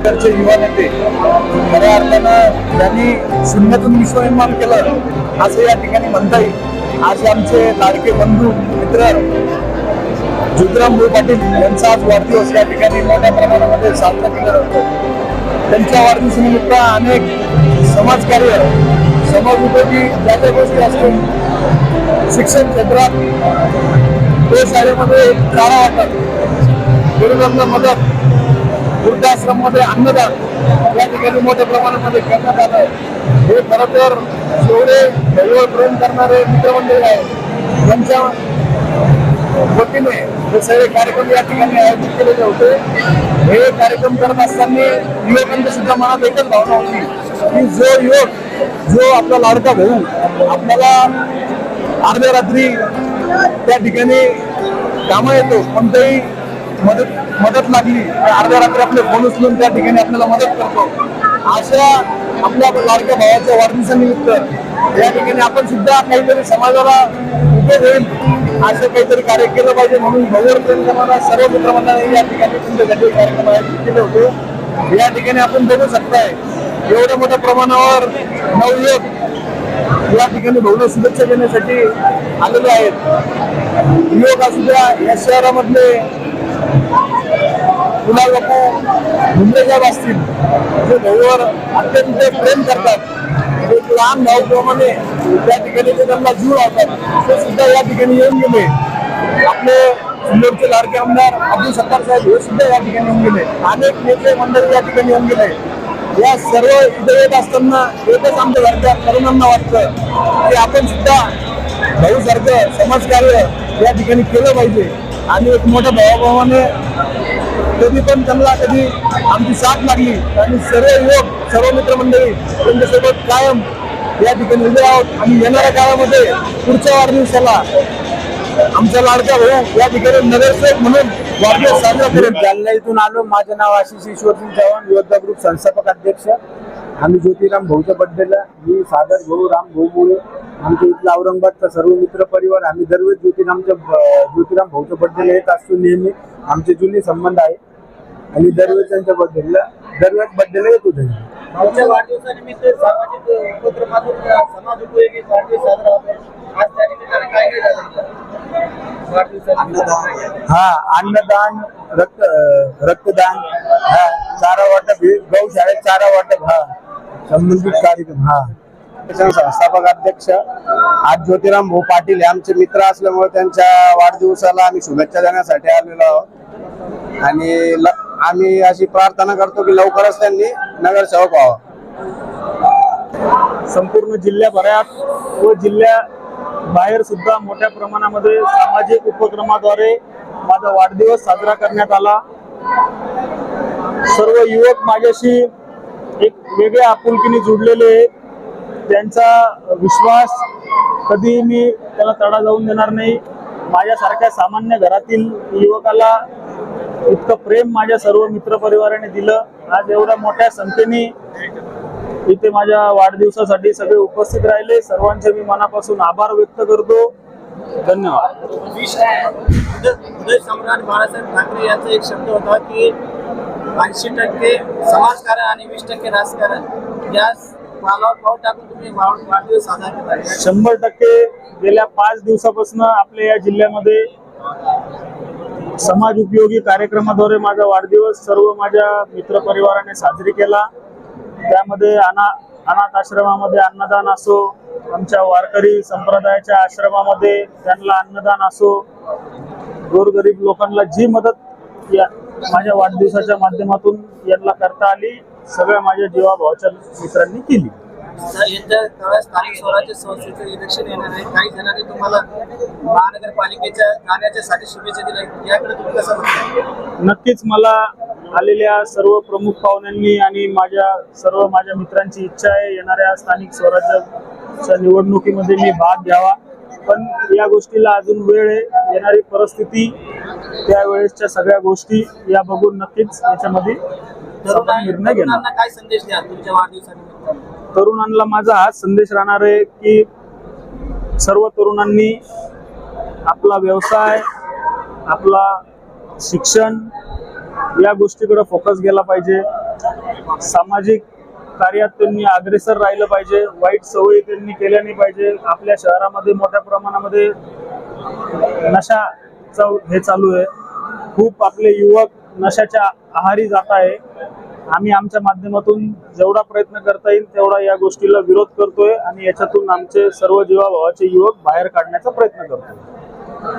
आंबेडकरचे युवा नेते खऱ्या अर्थानं त्यांनी शून्यातून विश्व निर्माण केलं. असं या ठिकाणी म्हणता येईल. आज आमचे लाडके बंधू मित्र ज्योतिराम भाऊ पाटील यांचा आज वाढदिवस या ठिकाणी मोठ्या प्रमाणामध्ये साजरा केला जातो. त्यांच्या वाढदिवसानिमित्त अनेक समाजकार्य समाजोपयोगी ज्या ज्या गोष्टी असतील शिक्षण क्षेत्रात ते शाळेमध्ये चारा वाटप गरीबांना मदत वृद्धाश्रममध्ये अन्नदान या ठिकाणी मोठ्या प्रमाणामध्ये करण्यात आलं हे खरं तर जेवढे दैव प्रेम करणारे मित्रमंडळी आहेत. त्यांच्या वतीने हे सगळे कार्यक्रम या ठिकाणी आयोजित केलेले होते. हे कार्यक्रम करत असताना युवकांच्या सुद्धा मनात एकच भावना होती की जो युवक जो आपला लाडका भाऊ आपल्याला अर्ध्या रात्री त्या ठिकाणी कामं येतो कोणत्याही मदत मदत लागली. तर अर्ध्या रात्री आपले फोन उचलून त्या ठिकाणी आपल्याला मदत करतो. अशा आपल्या लाडक्या भावाच्या वाढदिवसानिमित्त या ठिकाणी आपण सुद्धा काहीतरी समाजाला उपयोग होईल असं काहीतरी कार्य केलं पाहिजे म्हणून भगवर प्रेम सर्व मित्रमंडळाने या ठिकाणी तुमच्यासाठी कार्यक्रम आयोजित केले होते. या ठिकाणी आपण बघू शकताय एवढ्या मोठ्या प्रमाणावर नवयुवक या ठिकाणी भव्य शुभेच्छा देण्यासाठी आलेले आहेत. युवक असू द्या या शहरामधले मुंबईकर असतील जे भाऊवर अत्यंत प्रेम करतात एक लहान भाऊप्रमाणे त्या ठिकाणी ते त्यांना जीव लावतात ते सुद्धा या ठिकाणी येऊन गेले. आपले सिल्लोडचे लाडके आमदार अब्दुल सत्तार साहेब हे सुद्धा या ठिकाणी येऊन गेले. अनेक नेते मंडळी या ठिकाणी येऊन गेले. या सर्व इथे येत असताना एकच आमच्या घरच्या तरुणांना वाटतं की आपण सुद्धा भाऊसारखं समाजकार्य या ठिकाणी केलं पाहिजे. आणि एक मोठ्या भावाभावाने कधी पण त्यांना कधी आमची साथ लागली. आणि सर्व युवक सर्व मित्रमंडळी त्यांच्यासोबत कायम या ठिकाणी उभे आहोत. आणि येणाऱ्या काळामध्ये पुढच्या वाढदिवसाला आमचा लाडका भाऊ या ठिकाणी नगरसेवक म्हणून वाढदिवस साजरा करेल. जालना इथून आलो. माझं नाव आशिष ईश्वरसिंग चव्हाण योद्धा ग्रुप संस्थापक अध्यक्ष. आम्ही ज्योतिराम भाऊच्या बड्डेला मी सागर भाऊ राम भाऊ मुळे आमच्या इथला औरंगाबादचा सर्व मित्र परिवार आम्ही दरवेळेस ज्योतिरामच्या ज्योतिराम भाऊच्या बड्डेला येत असतो नेहमी. आमचे जुने संबंध आहे. आणि दरवेळेस त्यांच्या बड्डेला दरवेळेस बड्डेला येतो त्यांनी आमच्या वाढदिवसानिमित्त सामाजिक उपक्रमातून समाज उपयोगी वाढदिवस साजरा होतो. आज त्या निमित्ताने काय केलं जातं? वाढदिवसानिमित्त. हा अन्नदान रक्त रक्तदान हा चारा वाटप हे गौशाळेत चारा वाटप हा संबंधित कार्यक्रम हा. संस्थापक अध्यक्ष आज ज्योतिराम भाऊ पाटील हे आमचे मित्र असल्यामुळे त्यांच्या वाढदिवसाला आम्ही शुभेच्छा देण्यासाठी आलेलो आहोत. आणि ल- आम्ही अशी प्रार्थना करतो की लवकरच त्यांनी नगरसेवक व्हावं. संपूर्ण जिल्ह्याभरात व जिल्ह्या बाहेर सुद्धा मोठ्या प्रमाणामध्ये सामाजिक उपक्रमाद्वारे माझा वाढदिवस साजरा करण्यात आला. सर्व युवक माझ्याशी एक वेगळ्या आपुलकीने जुडलेले आहेत. त्यांचा विश्वास कधी मी त्याला तडा जाऊन देणार नाही. माझ्यासारख्या सामान्य घरातील युवकाला इतकं प्रेम माझ्या सर्व मित्रपरिवाराने दिलं. आज एवढ्या मोठ्या संख्येने इथे माझ्या वाढदिवसासाठी सगळे उपस्थित राहिले. सर्वांचे मी मनापासून आभार व्यक्त करतो. धन्यवाद. उदय सम्राट बाळासाहेब ठाकरे यांचा एक शब्द होता की ऐंशी टक्के समाजकारण आणि वीस टक्के राजकारण या शंभर टक्के गेल्या पाच दिवसापासून आपल्या या जिल्ह्यामध्ये समाज उपयोगी कार्यक्रमाद्वारे माझा वाढदिवस सर्व माझ्या मित्रपरिवाराने साजरी केला. त्यामध्ये अना अनाथ आश्रमामध्ये अन्नदान असो आमच्या वारकरी संप्रदायाच्या आश्रमामध्ये त्यांना अन्नदान असो गोरगरीब लोकांना जी मदत या माझ्या वाढदिवसाच्या माध्यमातून यांना करता आली. सगळ्या माझ्या जीवाभावाच्या मित्रांनी केली. येत्या स्थानिक स्वराज्य संस्थेचं इलेक्शन येणार आहे. काही जणांनी तुम्हाला महानगरपालिकेच्या कार्याच्यासाठी शुभेच्छा दिल्या याकडे तुम्ही कसं बघता नक्कीच मला आलेल्या सर्व प्रमुख पाहुण्यांनी आणि माझ्या सर्व माझ्या मित्रांची इच्छा आहे. येणाऱ्या स्थानिक स्वराज्याच्या निवडणुकीमध्ये मी भाग घ्यावा. पण या गोष्टीला अजून वेळ आहे. येणारी परिस्थिती त्यावेळेसच्या सगळ्या गोष्टी या बघून नक्कीच याच्यामध्ये आपण निर्णय घेणार. तरुणांना काय संदेश द्या तुमच्या वाढदिवसानिमित्त तरुणांना माझा हाच संदेश राहणार आहे की सर्व तरुणांनी आपला व्यवसाय आपला शिक्षण या गोष्टीकडे फोकस गेला पाहिजे. सामाजिक कार्यात त्यांनी अग्रेसर राहिलं पाहिजे. वाईट सवयी त्यांनी केल्या नाही पाहिजे. आपल्या शहरामध्ये मोठ्या प्रमाणामध्ये नशाचा हे चालू आहे. खूप आपले युवक नशाच्या आहारी जात आहे. आम्ही आमच्या माध्यमातून जेवढा प्रयत्न करता येईल तेवढा या गोष्टीला विरोध करतोय आणि याच्यातून आमचे सर्व जीवाभावाचे युवक बाहेर काढण्याचा प्रयत्न करतोय.